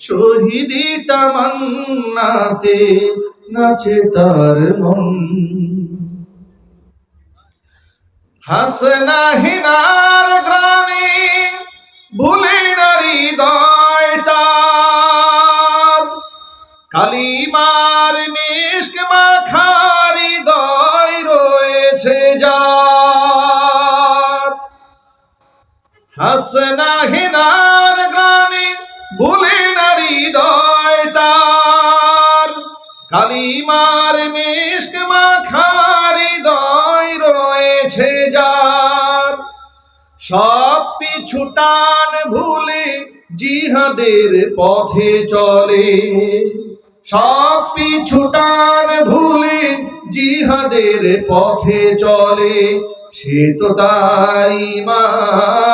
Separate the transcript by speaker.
Speaker 1: শহীদি তামান্নাতে নাচে তার মন। ভুলে নারী দয় তার কালিমার মিষ্ক মাখারি দয় রয়েছে যার। হাসনা হিনার গ্রামে ভুলে কালিমার মিষ্ক মাখারি দয় রয়েছে যার। সব পিছু টান ভুলে জিহাদের পথে চলে। সব পিছু টান ভুলে জিহাদের পথে চলে। সে তো তার ইমান।